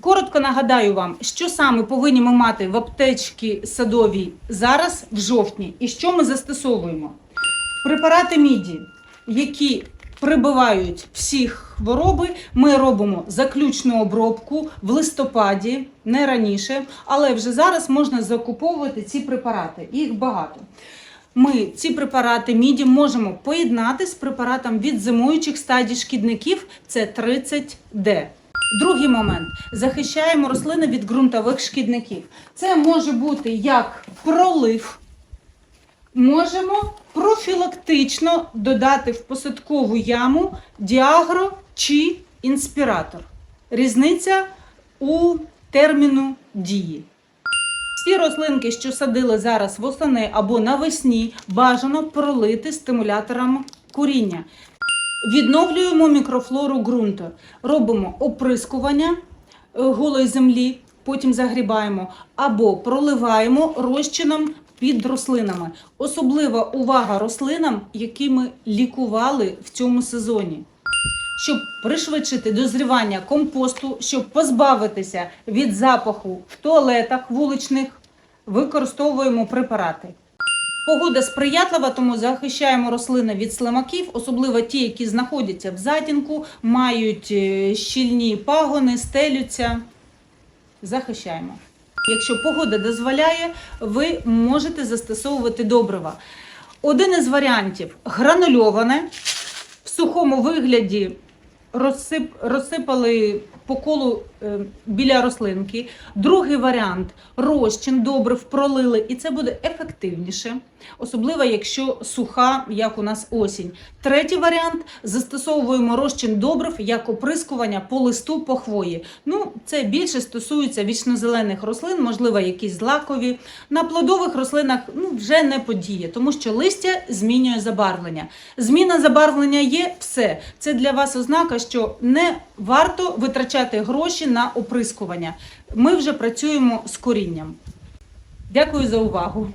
Коротко нагадаю вам, що саме повинні ми мати в аптечці садовій зараз, в жовтні, і що ми застосовуємо. Препарати міді, які прибивають всі хвороби, ми робимо заключну обробку в листопаді, не раніше, але вже зараз можна закуповувати ці препарати. Їх багато. Ми ці препарати міді можемо поєднати з препаратом від зимуючих стадій шкідників. Це 30D. Другий момент захищаємо рослини від ґрунтових шкідників. Це може бути як пролив, можемо профілактично додати в посадкову яму діагро чи інспіратор. Різниця у терміну дії. Всі рослинки, що садили зараз восени або навесні, бажано пролити стимулятором куріння. Відновлюємо мікрофлору ґрунту, робимо оприскування е, голої землі, потім загрібаємо, або проливаємо розчином під рослинами. Особлива увага рослинам, які ми лікували в цьому сезоні. Щоб пришвидшити дозрівання компосту, щоб позбавитися від запаху в туалетах вуличних, використовуємо препарати. Погода сприятлива, тому захищаємо рослини від слимаків, особливо ті, які знаходяться в затінку, мають е, щільні пагони, стелються. Захищаємо. Якщо погода дозволяє, ви можете застосовувати добрива. Один із варіантів гранульоване в сухому вигляді розсип, розсипали по колу е, біля рослинки. Другий варіант розчин добрив пролили, і це буде ефективніше, особливо якщо суха, як у нас осінь. Третій варіант застосовуємо розчин добрив як оприскування по листу по хвої. Ну, це більше стосується вічнозелених рослин, можливо, якісь злакові. На плодових рослинах ну, вже не подіє, тому що листя змінює забарвлення. Зміна забарвлення є все. Це для вас ознака, що не варто витрачати гроші на оприскування. Ми вже працюємо з корінням. Дякую за увагу.